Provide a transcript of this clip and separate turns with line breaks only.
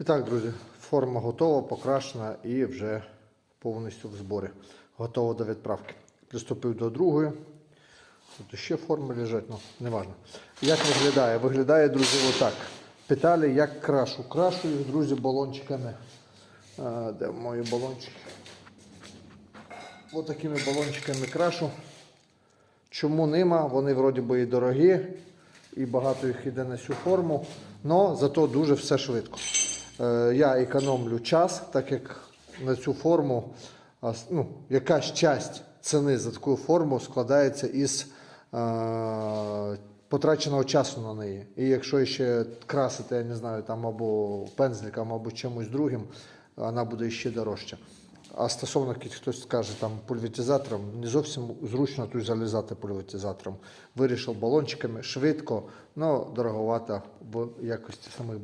І так, друзі, форма готова, покрашена і вже повністю в зборі. Готова до відправки. Приступив до другої. Тут ще форми лежать, ну, не важно. Як виглядає? Виглядає, друзі, отак. Питали, як крашу. Крашу їх, друзі, балончиками. А, де мої балончики? Ось такими балончиками крашу. Чому нема? Вони вроді би і дорогі, і багато їх йде на цю форму, але зато дуже все швидко. Е, я економлю час, так як на цю форму ну, якась часть ціни за таку форму складається із е, потраченого часу на неї. І якщо ще красити, я не знаю, там або пензликом, або чимось другим, вона буде ще дорожча. А стосовно хтось скаже там пульветизатором, не зовсім зручно тут залізати пульветизатором. Вирішив балончиками швидко, але дороговато в якості самих